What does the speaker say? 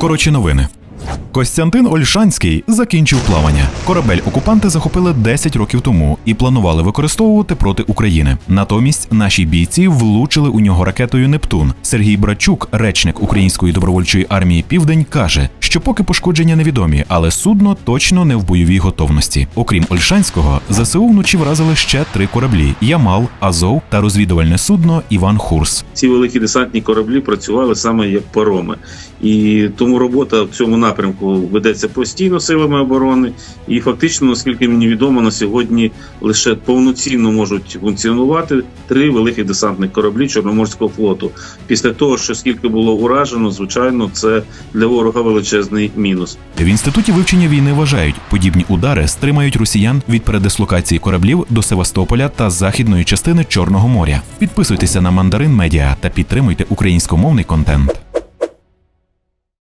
Коротші новини. Костянтин Ольшанський закінчив плавання. Корабель окупанти захопили 10 років тому і планували використовувати проти України. Натомість наші бійці влучили у нього ракетою Нептун. Сергій Брачук, речник Української добровольчої армії Південь, каже, що поки пошкодження невідомі, але судно точно не в бойовій готовності. Окрім Ольшанського, ЗСУ вночі вразили ще три кораблі: Ямал, Азов та розвідувальне судно Іван Хурс. ці великі десантні кораблі працювали саме як пароми. І тому робота в цьому напрямку ведеться постійно силами оборони. І фактично, наскільки мені відомо, на сьогодні лише повноцінно можуть функціонувати три великі десантних кораблі Чорноморського флоту. Після того, що скільки було уражено, звичайно, це для ворога величезний мінус. В інституті вивчення війни вважають, подібні удари стримають росіян від передислокації кораблів до Севастополя та західної частини Чорного моря. Підписуйтеся на Мандарин Медіа та підтримуйте українськомовний контент.